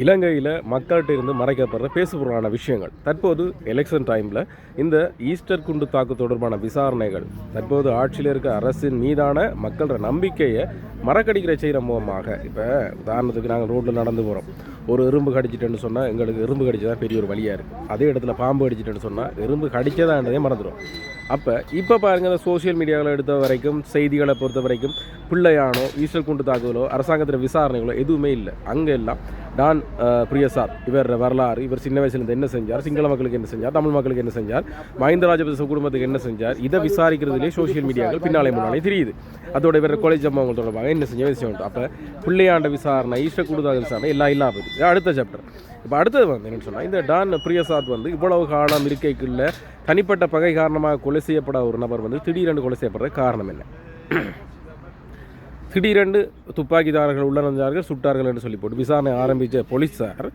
இலங்கையில் மக்கள்கிட்ட இருந்து மறைக்கப்படுற பேசுபொருளான விஷயங்கள். தற்போது எலெக்ஷன் டைமில் இந்த ஈஸ்டர் குண்டு தாக்கு தொடர்பான விசாரணைகள் தற்போது ஆட்சியில் இருக்க அரசின் மீதான மக்களோட நம்பிக்கையை மறக்கடிக்கிற செய்கிற மூலமாக இப்போ உதாரணத்துக்கு நாங்கள் ரோட்டில் நடந்து போகிறோம் ஒரு எறும்பு கடிச்சிட்டேன்னு சொன்னால் எங்களுக்கு எறும்பு கடிச்சதா பெரிய ஒரு வழியாக இருக்குது அதே இடத்துல பாம்பு கடிச்சிட்டேன்னு சொன்னால் எறும்பு கடிச்சதான்றதே மறந்துடும் அப்போ இப்போ பாருங்க இந்த சோஷியல் மீடியாவில் எடுத்த வரைக்கும் செய்திகளை பொறுத்த வரைக்கும் பிள்ளையானோ ஈஸ்டர் குண்டு தாக்குதலோ அரசாங்கத்தில் விசாரணைகளோ எதுவுமே இல்லை. அங்கே எல்லாம் டான் பிரியசாத் இவர் வரலாறு இவர் சின்ன வயசுலேருந்து என்ன செஞ்சார் சிங்கள மக்களுக்கு என்ன செஞ்சார் தமிழ் மக்களுக்கு என்ன செஞ்சார் மஹிந்த ராஜபக்ச குடும்பத்துக்கு என்ன செஞ்சார் இதை விசாரிக்கிறதுலே சோஷியல் மீடியாக்கள் பின்னாலே முன்னாலே தெரியுது. அதோட இவர் கொலை சம்பவங்கள் தொடர்பாக என்ன செஞ்ச விஷயம் அப்போ பிள்ளையாண்ட விசாரணை ஈஸ்ட குடுதாக விசாரணை எல்லாம் இல்லாம இருக்குது அடுத்த சாப்டர் இப்போ அடுத்தது வந்து என்னென்னு சொன்னால் இந்த டான் பிரியசாத் வந்து இவ்வளவு காலம் இருக்கைக்குள்ள தனிப்பட்ட பகை காரணமாக கொலை செய்யப்பட ஒரு நபர் வந்து திடீரென்று கொலை செய்யப்படுற காரணம் என்ன? திடீரென்று துப்பாக்கிதாரர்கள் உள்ளிருந்தார்கள் சுட்டார்கள் என்று சொல்லி போட்டு விசாரணை ஆரம்பித்த போலீஸார்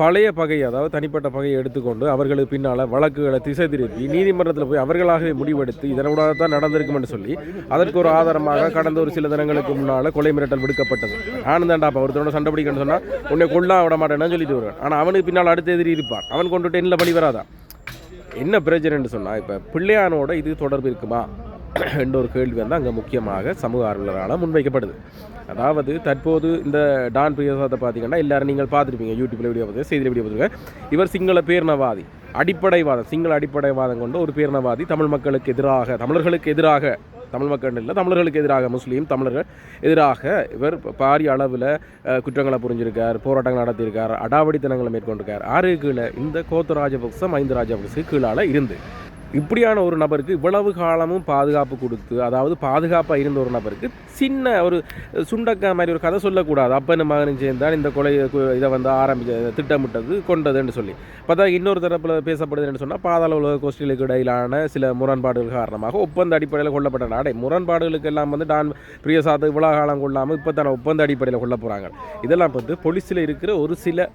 பழைய பகை அதாவது தனிப்பட்ட பகையை எடுத்துக்கொண்டு அவர்களுக்கு பின்னால் வழக்குகளை திசை திருப்பி நீதிமன்றத்தில் போய் அவர்களாகவே முடிவெடுத்து இதனோட தான் நடந்திருக்கும் என்று சொல்லி அதற்கு ஒரு ஆதாரமாக கடந்த ஒரு சில தினங்களுக்கு முன்னால் கொலை மிரட்டல் விடுக்கப்பட்டது. நானும் அப்போ ஒருத்தரோட சண்டை பிடிக்கணும்னு சொன்னால் உன்னை கொள்ளா விட மாட்டேன்னு சொல்லிட்டு வருவான். ஆனால் அவனுக்கு பின்னால் அடுத்த எதிரி இருப்பான். அவன் கொண்டுட்டு என்ன பழி வராதான் என்ன பிரச்சனைன்னு சொன்னால் இப்போ பிள்ளையானோட இது தொடர்பு இருக்குமா? என்ற ஒரு கேள்வி வந்து அங்கே முக்கியமாக சமூக ஆர்வலரால் முன்வைக்கப்படுது. அதாவது தற்போது இந்த டான் பிரியசாத்தை பார்த்தீங்கன்னா எல்லாரும் நீங்கள் பார்த்துருப்பீங்க யூடியூப்பில் வீடியோ பார்த்து செய்தியில் வீடியோ பார்த்துருக்கேன் இவர் சிங்கள பேரினவாதி அடிப்படைவாதம் சிங்கள அடிப்படைவாதம் கொண்ட ஒரு பேரினவாதி தமிழ் மக்களுக்கு எதிராக தமிழர்களுக்கு எதிராக தமிழ் மக்கள் இல்லை தமிழர்களுக்கு எதிராக முஸ்லீம் தமிழர்கள் எதிராக இவர் பாரிய அளவில் குற்றங்களை புரிஞ்சிருக்கார் போராட்டங்கள் நடத்தியிருக்கார் அடாவடித்தனங்களை மேற்கொண்டிருக்கார். ஆறு கீழே இந்த கோத்த ராஜபக்ச மைந்த ராஜபக்ச கீழால் இருந்து இப்படியான ஒரு நபருக்கு இவ்வளவு காலமும் பாதுகாப்பு கொடுத்து அதாவது பாதுகாப்பாக இருந்த ஒரு நபருக்கு சின்ன ஒரு சுண்டக்கா மாதிரி ஒரு கதை சொல்லக்கூடாது. அப்பனும் மகனும் சேர்ந்தான் இந்த கொலை இதை வந்து ஆரம்பிச்ச திட்டமிட்டது கொண்டதுன்னு சொல்லி. பார்த்தா இன்னொரு தரப்பில் பேசப்படுதுன்னு சொன்னால் பாதாள உலக கோஷ்டிகளுக்கு இடையிலான சில முரண்பாடுகள் காரணமாக ஒப்பந்த அடிப்படையில் கொல்லப்பட்ட நாடை முரண்பாடுகளுக்கு எல்லாம் வந்து டான் பிரியசாத் இவ்வளோ காலம் கொள்ளாமல் இப்போ தானே ஒப்பந்த அடிப்படையில் கொல்ல போகிறாங்க இதெல்லாம் வந்து போலீஸில் இருக்கிற ஒரு சில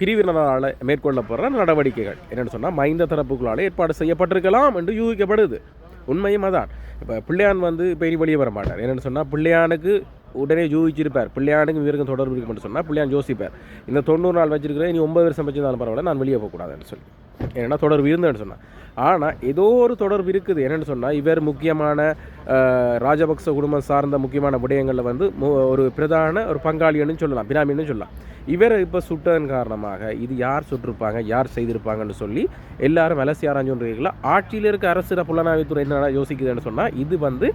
பிரிவினரால் மேற்கொள்ளப்படுற நடவடிக்கைகள். என்னென்னு சொன்னால் மைந்த தரப்புகளால் ஏற்பாடு செய்யப்பட்டிருக்கலாம் என்று யூகிக்கப்படுது. உண்மையும் அதான். இப்போ பிள்ளையான் வந்து இப்போ இனி வெளியே வர மாட்டார். என்னென்னு சொன்னால் பிள்ளையானுக்கு உடனே யூகிச்சிருப்பார். பிள்ளையானுக்கு இவருக்கும் தொடர்பு இருக்குன்னு சொன்னால் பிள்ளையான் யோசிப்பார். இந்த தொண்ணூறு நாள் வச்சிருக்கிறேன் இனி ஒன்பது வருஷம் வச்சிருந்தாலும் பரவாயில்ல நான் வெளியே போகக்கூடாதுன்னு சொல்லி. என்னென்னா தொடர்பு இருந்தேன்னு சொன்னேன். ஆனால் ஏதோ ஒரு தொடர்பு இருக்குது. என்னென்னு சொன்னால் இவர் முக்கியமான ராஜபக்ச குடும்பம் சார்ந்த முக்கியமான விடயங்களில் வந்து ஒரு பிரதான ஒரு பங்காளின்னு சொல்லலாம். பினாமின்னு சொல்லலாம். இவரை இப்போ சுட்டதன் காரணமாக இது யார் சுட்டிருப்பாங்க யார் செய்திருப்பாங்கன்னு சொல்லி எல்லாரும் அலசி ஆராய்ஞ்சுன்றீங்களா ஆட்சியில் இருக்க அரசு புலனாய்வுத்துறை என்ன யோசிக்குதுன்னு சொன்னால் இது வந்து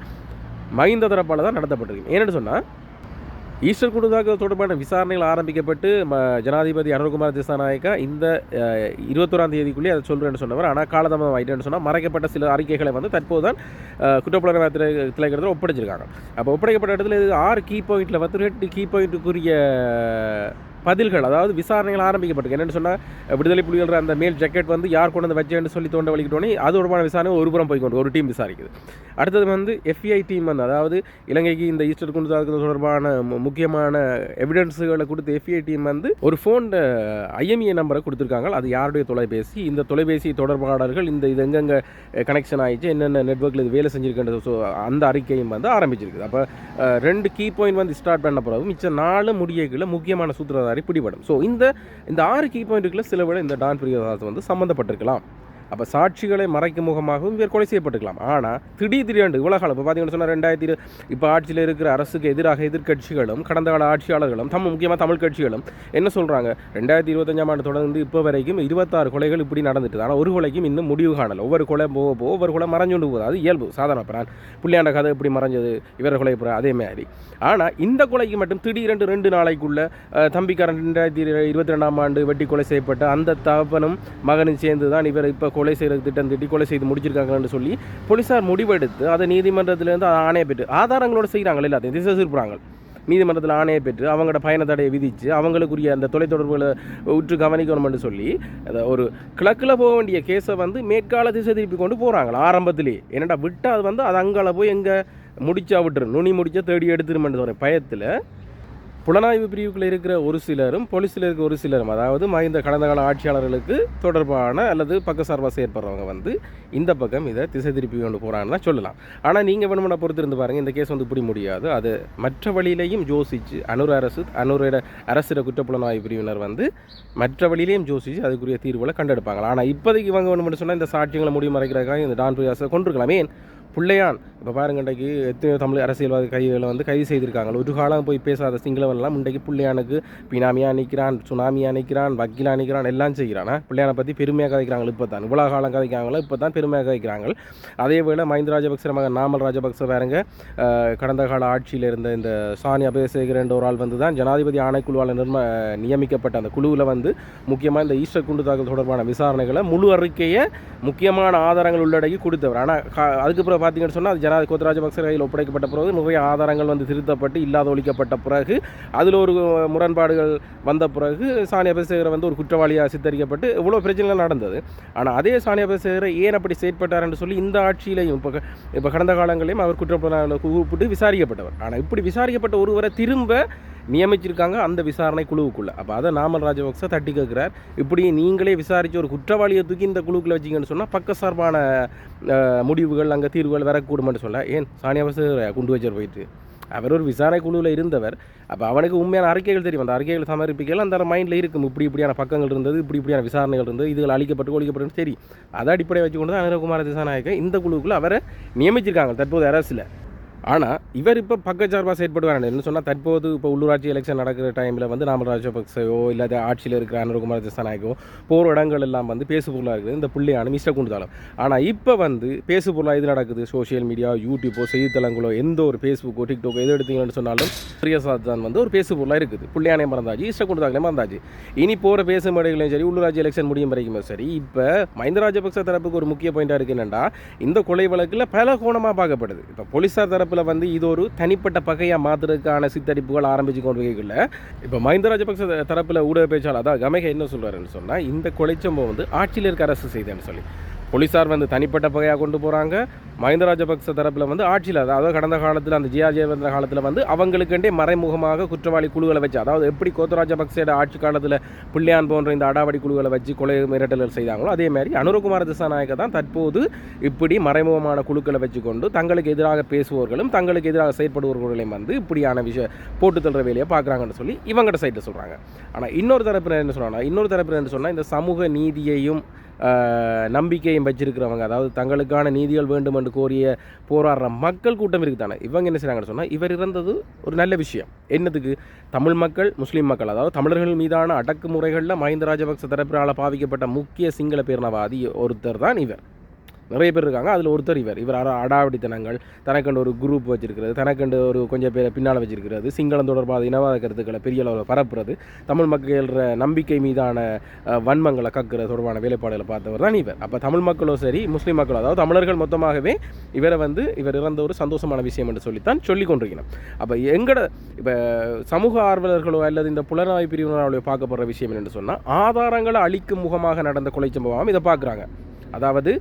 மஹிந்த தரப்பால் தான் நடத்தப்பட்டிருக்கு. ஏன்னு சொன்னால் ஈஸ்டர் குண்டுதாக்குதல் தொடர்பான விசாரணைகள் ஆரம்பிக்கப்பட்டு ம ஜனாதிபதி அனுர்குமார் திசாநாயக்கா இந்த இருபத்தோராம் தேதிக்குள்ளே அதை சொல்கிறேன்னு சொன்னவர். ஆனால் காலதாமதம் ஆயிட்டேன்னு சொன்னால் மறைக்கப்பட்ட சில அறிக்கைகளை வந்து தற்போது தான் குற்றப்புலனாய்வு திளைக்கிறதுல ஒப்படைச்சிருக்காங்க. அப்போ ஒப்படைக்கப்பட்ட இடத்துல இது ஆறு கீ பாயிண்ட்டில் வந்து ரெண்டு கீ பாயிண்ட்டுக்குரிய பதில்கள் அதாவது விசாரணைகள் ஆரம்பிக்கப்பட்டிருக்கு. என்னென்னு சொன்னால் விடுதலை புலிகள் அந்த மேல் ஜக்கெட் வந்து யார் கொண்டு வந்து வச்சேன்னு சொல்லி தோண்ட வலிக்கிட்டோன்னே அது தொடர்பான விசாரணை ஒரு புறம் போய் கொண்டு ஒரு டீம் விசாரிக்குது. அடுத்தது வந்து எஃப்ஐ டீம் வந்து அதாவது இலங்கைக்கு இந்த ஈஸ்டர் குண்டு தாக்குதல் தொடர்பான முக்கியமான எவிடன்ஸுகளை கொடுத்து எஃப்ஐ டீம் வந்து ஒரு ஃபோன் ஐஎம்இ நம்பரை கொடுத்துருக்காங்க. அது யாருடைய தொலைபேசி? இந்த தொலைபேசி தொடர்பாளர்கள் இந்த இது எங்கெங்கே கனெக்ஷன் ஆகிடுச்சு என்னென்ன நெட்ஒர்க்கில் இது வேலை செஞ்சுருக்கின்ற ஸோ அந்த அறிக்கையும் வந்து ஆரம்பிச்சிருக்குது. அப்போ ரெண்டு கீ பாயிண்ட் வந்து ஸ்டார்ட் பண்ண போகிறது மிச்சம் நாலு முடியக்குள்ள முக்கியமான சூத்திரதாரி பிடிபடும். ஸோ இந்த இந்த ஆறு கீ பாயிண்ட்டுக்குள்ள சில விட இந்த டான் பிரியதாஸ் வந்து சம்மந்தப்பட்டிருக்கலாம் அப்போ சாட்சிகளை மறைக்கும் முகமாகவும் இவர் கொலை செய்யப்பட்டுக்கலாம். ஆனால் திடீர் திடீரென்று இவ்வளோ காலம் இப்போ பார்த்தீங்கன்னு சொன்னால் ரெண்டாயிரத்தி இரு இப்போ ஆட்சியில் இருக்கிற அரசுக்கு எதிராக எதிர்க்கட்சிகளும் கடந்த கால ஆட்சியாளர்களும் தமிழ் முக்கியமாக தமிழ் கட்சிகளும் என்ன சொல்கிறாங்க ரெண்டாயிரத்தி இருபத்தஞ்சாம் ஆண்டு தொடர்ந்து இப்போ வரைக்கும் இருபத்தாறு கொலைகள் இப்படி நடந்துட்டு ஆனால் ஒரு கொலைக்கும் இன்னும் முடிவு காணல. ஒவ்வொரு கொலை போக போக ஒவ்வொரு கொலை மறைஞ்சுண்டு போகுது. அது இயல்பு. சாதாரண பிரான். புள்ளியாண்ட கதை எப்படி மறைஞ்சது? இவர கொலை போகிற அதே மாதிரி. ஆனால் இந்த கொலைக்கு மட்டும் திடீரென்று ரெண்டு நாளைக்குள்ள தம்பிக்காரன் ரெண்டாயிரத்தி இருபத்தி ரெண்டாம் ஆண்டு வெட்டி கொலை செய்யப்பட்ட அந்த தகப்பனும் மகனும் சேர்ந்து தான் இவர் இப்போ கொலை செய்யறதுக்கு திட்டம் திட்டி கொலை செய்து முடிச்சிருக்காங்கன்னு சொல்லி போலீஸார் முடிவெடுத்து அதை நீதிமன்றத்திலேருந்து ஆணையை பெற்று ஆதாரங்களோட செய்கிறாங்களே எல்லாத்தையும். திசை திருப்புறாங்க. நீதிமன்றத்தில் ஆணையை பெற்று அவங்களோட பயண தடையை விதித்து அவங்களுக்குரிய அந்த தொலைத்தொடர்புகளை உற்று கவனிக்கணும்னு சொல்லி அதை ஒரு கிழக்கில் போக வேண்டிய கேஸை வந்து மேற்கால திசை திருப்பி கொண்டு போகிறாங்களா ஆரம்பத்திலே. என்னடா விட்டால் அது வந்து அது அங்கால போய் எங்கே முடிச்சா விட்டுரு நுனி முடிச்சா தேடி எடுத்துருமென்று சொல்கிறேன் பயத்தில் புலனாய்வு பிரிவுகளில் இருக்கிற ஒரு சிலரும் போலீஸில் இருக்கிற ஒரு சிலரும் அதாவது இந்த கடந்த கால ஆட்சியாளர்களுக்கு தொடர்பான அல்லது பக்கசார்பாக செயற்படுறவங்க வந்து இந்த பக்கம் இதை திசை திருப்பி கொண்டு போகிறான்னு தான் சொல்லலாம். ஆனால் நீங்கள் வேணுமென பொறுத்து இருந்து பாருங்கள் இந்த கேஸ் வந்து இப்படி முடியாது. அது மற்ற வழியிலையும் யோசிச்சு அனூர் அரசு அனுரோட அரசிட குற்றப்புலனாய்வு பிரிவினர் வந்து மற்ற வழியிலையும் ஜோசிச்சு அதுக்குரிய தீர்வுகளை கண்டெடுப்பாங்க. ஆனால் இப்போதைக்கு இவங்க வேணும்னு சொன்னால் இந்த சாட்சியங்களை முடிவு மறைக்கிறதுக்காக இந்த டான் பிரியாசை கொண்டிருக்கலாம். ஏன்? பிள்ளையான். இப்போ பாருங்க இன்றைக்கு எத்தனையோ தமிழ் அரசியல்வாதி கைகளை வந்து கைது செய்திருக்காங்க. ஒரு காலம் போய் பேசாத சிங்களவன்லாம் இன்றைக்கு பிள்ளையானுக்கு பினாமியா நிற்கிறான் சுனாமியா நிற்கிறான் வக்கீலாக நிற்கிறான் எல்லாம் செய்கிறான். பிள்ளையானை பற்றி பெருமையாக கதைக்கிறாங்க இப்போ தான். இவ்வளோ காலம் கதைக்கிறாங்களோ இப்போ தான் பெருமையாக கதைக்கிறாங்க. அதே வேளை மஹிந்த ராஜபக்ச மகன் நாமல் ராஜபக்ச வேறங்க கடந்த கால ஆட்சியில் இருந்த இந்த சாணி அபயசேகர் என்ற ஒரு ஆள் வந்து தான் ஜனாதிபதி ஆணைக்குழுவால் நிர்ம நியமிக்கப்பட்ட அந்த குழுவில் வந்து முக்கியமாக இந்த ஈஸ்டர் குண்டு தாக்கல் தொடர்பான விசாரணைகளை முழு அறிக்கையை முக்கியமான ஆதாரங்கள் உள்ளடக்கி கொடுத்தவர். ஆனால் அதுக்கு பிறகு பார்த்தீங்கன்னு சொன்னால் அது ஜனாதி கோத்த ராஜபக்ச கையில் ஒப்படைக்கப்பட்ட பிறகு நிறைய ஆதாரங்கள் வந்து திருத்தப்பட்டு இல்லாத ஒழிக்கப்பட்ட பிறகு அதில் ஒரு முரண்பாடுகள் வந்த பிறகு சானியா பேசுகிற வந்து ஒரு குற்றவாளியாக சித்தரிக்கப்பட்டு இவ்வளோ பிரச்சனைகள் நடந்தது. ஆனால் அதே சானியா பேசுகிற ஏன் அப்படி செயற்பட்டார் என்று சொல்லி இந்த ஆட்சியிலையும் இப்போ இப்போ கடந்த காலங்களிலும் அவர் குற்றப்புலனாய்வுல கூப்பிட்டு விசாரிக்கப்பட்டவர். ஆனால் இப்படி விசாரிக்கப்பட்ட ஒருவரை திரும்ப நியமிச்சிருக்காங்க அந்த விசாரணை குழுவுக்குள்ள. அப்போ அதை நாமல் ராஜபக்ச தட்டி கேட்குறார் இப்படி நீங்களே விசாரித்து ஒரு குற்றவாளியை தூக்கி இந்த குழுக்குள்ளே வச்சிங்கன்னு சொன்னால் பக்கசார்பான முடிவுகள் அங்கே தீர்வுகள் வரக்கூடுமென்னு சொல்ல ஏன் சானியா குண்டு வச்சர் போயிட்டு? அவர் ஒரு விசாரணை குழுவில் இருந்தவர். அப்போ அவனுக்கு உண்மையான அறிக்கைகள் தெரியும். அந்த அறிக்கைகள் சமர்ப்பிக்கல அந்த மைண்டில் இருக்கும். இப்படி இப்படியான பக்கங்கள் இருந்தது இப்படி இப்படியான விசாரணைகள் இருந்தது இதுகள் அழிக்கப்பட்டு ஒழிக்கப்பட்டு சரி. அதை அடிப்படையை வச்சுக்கொண்டு தான் அனிரகுமார திசாநாயக்க இந்த குழுவுக்குள்ளே அவரை நியமிச்சிருக்காங்க தற்போது அரசில். ஆனால் இவர் இப்போ பக்கச்சார்பாக செயற்படுவார் என்ன சொன்னால் தற்போது இப்போ உள்ளூராட்சி எலெக்ஷன் நடக்கிற டைமில் வந்து நாமல் ராஜபக்சவோ இல்லாத ஆட்சியில் இருக்கிற அனுரகுமார் திசாநாயக்கோ போகிற இடங்கள் எல்லாம் வந்து பேசுபொருளாக இருக்குது. இந்த பிள்ளையான மிஸ்டர் குண்டுதாலம் ஆனால் இப்போ வந்து பேசுபொருளாக இது நடக்குது? சோஷியல் மீடியா யூடியூப்போ செய்தித்தளங்களோ எந்த ஒரு ஃபேஸ்புக்கோ டிக்டாக்கோ எது எடுத்தீங்கன்னு சொன்னாலும் பிரியசாத் தான் வந்து ஒரு பேசுபொருளாக இருக்குது. பிள்ளையானே மறந்தாச்சு ஈஸ்டர் குண்டுதாக்கலே மறந்தாச்சு. இனி போகிற பேசு மேடைகளையும் சரி உள்ளூராட்சி எலெக்ஷன் முடியும் வரைக்குமே சரி இப்போ மஹிந்த ராஜபக்ச தரப்புக்கு ஒரு முக்கிய பாயிண்டாக இருக்குது என்னென்னா இந்த கொலை வழக்கில் பல கோணமாக பார்க்கப்படுது. இப்போ போலீஸார் தரப்பில் வந்து இது ஒரு தனிப்பட்ட பகையாக மாற்றுறதுக்கான சித்தரிப்புகள் ஆரம்பிச்சு கொண்டு வைக்கல இப்போ மஹிந்த ராஜபக்ச தரப்பில் ஊடக பேச்சாளர் அதான் கமேக என்ன சொல்கிறாருன்னு சொன்னால் இந்த கொலை சம்பவம் வந்து ஆட்சியில் இருக்க அரசு செய்தேன்னு சொல்லி. போலீஸார் வந்து தனிப்பட்ட பகையாக கொண்டு போகிறாங்க மஹிந்த ராஜபக்ச தரப்பில் வந்து ஆட்சியில் அதாவது கடந்த காலத்தில் அந்த ஜிஆர் ஜெயவர்தன காலத்தில் வந்து அவங்களுக்குண்டே மறைமுகமாக குற்றவாளி குழுக்களை வச்சு அதாவது எப்படி கோத்த ராஜபக்சேட ஆட்சி காலத்தில் பிள்ளையான் போன்ற இந்த அடாவடி குழுக்களை வச்சு கொலை மிரட்டல்கள் செய்தாங்களோ அதே மாதிரி அனுரகுமார திசாநாயக்க தான் தற்போது இப்படி மறைமுகமான குழுக்களை வச்சுக்கொண்டு தங்களுக்கு எதிராக பேசுபவர்களும் தங்களுக்கு எதிராக செயற்படுபவர்களையும் வந்து இப்படியான விஷய போட்டு தள்ளுற வேலையை பார்க்குறாங்கன்னு சொல்லி இவங்கிட்ட சைட்டில் சொல்கிறாங்க ஆனால் இன்னொரு தரப்பினர் என்ன சொல்கிறாங்கன்னா இன்னொரு தரப்பினர் என்ன சொன்னால் இந்த சமூக நீதியையும் நம்பிக்கையும் வச்சிருக்கிறவங்க அதாவது தங்களுக்கான நீதிகள் வேண்டும் என்று கோரிய போராடுற மக்கள் கூட்டம் இருக்குதானே? இவங்க என்ன செய்கிறாங்கன்னு சொன்னால் இவர் இறந்தது ஒரு நல்ல விஷயம். என்னதுக்கு தமிழ் மக்கள் முஸ்லீம் மக்கள். அதாவது தமிழர்கள் மீதான அடக்குமுறைகளில் மஹிந்த ராஜபக்ச தரப்பினால் பாவிக்கப்பட்ட முக்கிய சிங்கள பேரினவாதி ஒருத்தர் தான் இவர். நிறைய பேர் இருக்காங்க. அதில் ஒருத்தர் இவர். இவர் அட அடாவடித்தனங்கள். தனக்கண்டு ஒரு குரூப் வச்சிருக்கிறது. தனக்கண்டு ஒரு கொஞ்சம் பேரை பின்னால் வச்சிருக்கிறது. சிங்களம் தொடர்பாக இனவாத கருத்துக்களை பெரிய அளவில் பரப்புறது. தமிழ் மக்கள்ற நம்பிக்கை மீதான வன்மங்களை கக்குற தொடர்பான வேலைப்பாடுகளை பார்த்தவர் தான் இவர். அப்போ தமிழ் மக்களோ சரி முஸ்லீம் மக்களோ அதாவது தமிழர்கள் மொத்தமாகவே இவரை வந்து இவர் இறந்த ஒரு சந்தோஷமான விஷயம் என்று சொல்லித்தான் சொல்லி கொண்டிருக்கிறோம். அப்போ எங்கட இப்போ சமூக ஆர்வலர்களோ அல்லது இந்த புலனாய்வு பிரிவினராக பார்க்கப்படுற விஷயம் என்னென்னு சொன்னால் ஆதாரங்களை அழிக்கும் முகமாக நடந்த கொலை சம்பவம் இதை பார்க்குறாங்க. அதாவது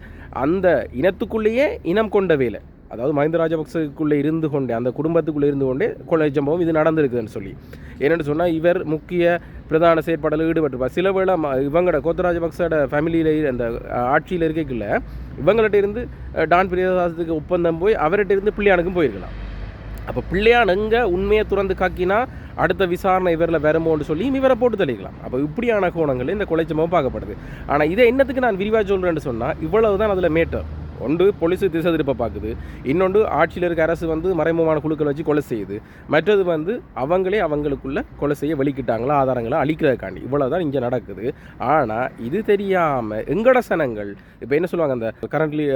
அந்த இனத்துக்குள்ளேயே இனம் கொண்ட வேலை. அதாவது மஹிந்த ராஜபக்சக்குள்ளே இருந்து கொண்டே அந்த குடும்பத்துக்குள்ளே இருந்து கொண்டே கொலை சம்பவம் இது நடந்திருக்குதுன்னு சொல்லி. என்னென்னு சொன்னால் இவர் முக்கிய பிரதான செயற்பாடில் ஈடுபட்டிருப்பார். சில வேளை இவங்களோட கோத்த ராஜபக்சோட ஃபேமிலியில் அந்த ஆட்சியில் இருக்கக்குள்ள இவங்கள்ட்ட இருந்து டான் பிரியதாசத்துக்கு ஒப்பந்தம் போய் அவர்கிட்ட இருந்து பிள்ளையானுக்கும் போயிருக்கலாம். அப்போ பிள்ளையான் எங்கே உண்மையை துறந்து காக்கினா அடுத்த விசாரணை இவரில் வருமோன்னு சொல்லி இவரை போட்டு தெளிக்கலாம். அப்போ இப்படியான கோணங்கள் இந்த கொலை சம்பவம் பார்க்கப்படுது. ஆனால் இதை என்னத்துக்கு நான் விரிவாக சொல்கிறேன்னு சொன்னால் இவ்வளவு தான் அதில் மேட்டர் ஒன்று போலீஸு திசை திருப்ப பார்க்குது. இன்னொன்று ஆட்சியில் இருக்க அரசு வந்து மறைமுகமான குழுக்கள் வச்சு கொலை செய்யுது. மற்றது வந்து அவங்களே அவங்களுக்குள்ள கொலை செய்ய வெளிக்கிட்டாங்களா ஆதாரங்களை அழிக்கிறதுக்காண்டி இவ்வளோ தான் இங்கே நடக்குது. ஆனால் இது தெரியாமல் எங்கட சனங்கள் இப்போ என்ன சொல்லுவாங்க அந்த கரண்ட்லி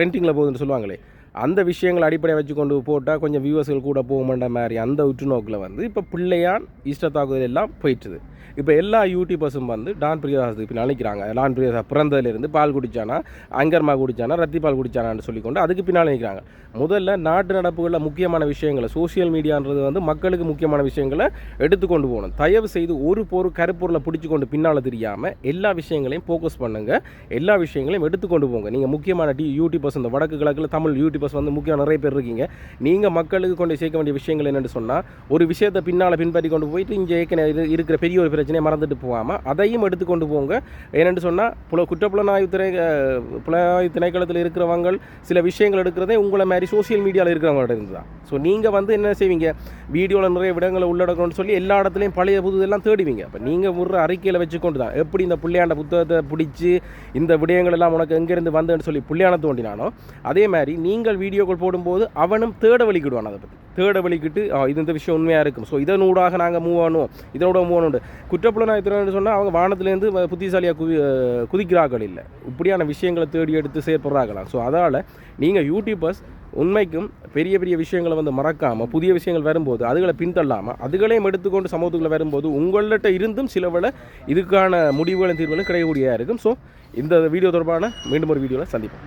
ரெண்டிங்கில் போகுதுன்னு சொல்லுவாங்களே அந்த விஷயங்களை அடிப்படையாக வச்சு கொண்டு போட்டால் கொஞ்சம் வியூவர்ஸ்கள் கூட போகமாட்ட மாதிரி அந்த உற்றுநோக்கில் வந்து இப்போ பிள்ளையான் இஷ்ட தாக்குதல் எல்லாம் போயிட்டுது. இப்போ எல்லா யூடியூபர்ஸும் வந்து டான் பிரியதாசத்துக்கு இப்போ நினைக்கிறாங்க. டான் பிரியதாஸ் பிறந்ததுலேருந்து பால் குடித்தானா அங்கர்மா குடித்தானா ரத்தி பால் குடிச்சானான்னு சொல்லிக்கொண்டு அதுக்கு பின்னால் நினைக்கிறாங்க முதல்ல நாட்டு நடப்புகளில் முக்கியமான விஷயங்களை சோஷியல் மீடியான்றது வந்து மக்களுக்கு முக்கியமான விஷயங்களை எடுத்துக்கொண்டு போகணும். தயவு செய்து ஒரு பொருள் கருப்பொருளை பிடிச்சி கொண்டு பின்னால் தெரியாமல் எல்லா விஷயங்களையும் ஃபோக்கஸ் பண்ணுங்கள் எல்லா விஷயங்களையும் எடுத்துக்கொண்டு போங்க. நீங்கள் முக்கியமான டி யூடியூபர்ஸ் இந்த வடக்கு கிழக்கில் தமிழ் யூடியூப் யூடியூபர்ஸ் வந்து முக்கியம் நிறைய பேர் இருக்கீங்க. நீங்கள் மக்களுக்கு கொண்டு சேர்க்க வேண்டிய விஷயங்கள் என்னென்னு சொன்னால் ஒரு விஷயத்தை பின்னால் பின்பற்றி கொண்டு போயிட்டு இங்கே ஏற்கனவே இருக்கிற பெரிய ஒரு பிரச்சனையை மறந்துட்டு போகாமல் அதையும் எடுத்து கொண்டு போங்க. என்னென்னு சொன்னால் புல குற்றப்புலனாய்வு திணை புலனாய்வு திணைக்களத்தில் இருக்கிறவங்க சில விஷயங்கள் எடுக்கிறதே உங்களை மாதிரி சோஷியல் மீடியாவில் இருக்கிறவங்கள்ட்ட இருந்து தான். ஸோ நீங்கள் வந்து என்ன செய்வீங்க? வீடியோவில் நிறைய விடங்களை உள்ளடக்கணும்னு சொல்லி எல்லா இடத்துலையும் பழைய புது எல்லாம் தேடுவீங்க. அப்போ நீங்கள் ஒரு அறிக்கையில் வச்சுக்கொண்டு தான். எப்படி இந்த புள்ளையாண்ட புத்தகத்தை பிடிச்சி இந்த விடயங்கள் எல்லாம் உனக்கு எங்கேருந்து வந்தேன்னு சொல்லி புள்ளையான தோண்டினானோ அதே மாதிரி நீங்கள் வீடியோக்கள் போடும்போது அவனும் தேட வலிக்கிடுவான் அதை பற்றி தேட வலிக்கிட்டு இது இந்த விஷயம் உண்மையாக இருக்கும் ஸோ இதன் ஊடாக நாங்கள் மூவ் பண்ணுவோம் இதனோட மூவ் பண்ணுவோம் குற்றப்புலனாய்த்துறைன்னு சொன்னால் அவங்க வானத்துலேருந்து புத்திசாலியாக குதி குதிக்கிறார்கள் இல்லை. இப்படியான விஷயங்களை தேடி எடுத்து செயற்படுறாங்களாம் ஸோ அதால் நீங்கள் யூடியூபர்ஸ் உண்மைக்கும் பெரிய பெரிய விஷயங்களை வந்து மறக்காமல் புதிய விஷயங்கள் வரும்போது அதுகளை பின்தள்ளாமல் அதுகளையும் எடுத்துக்கொண்டு சமூகத்துக்குள்ள வரும்போது உங்கள்கிட்ட இருந்தும் சிலவில் இதுக்கான முடிவுகளும் தீர்வுகளும் கிடைக்கக்கூடியதாக இருக்கும். ஸோ இந்த வீடியோ தொடர்பான மீண்டும் ஒரு வீடியோவில் சந்திப்போம்.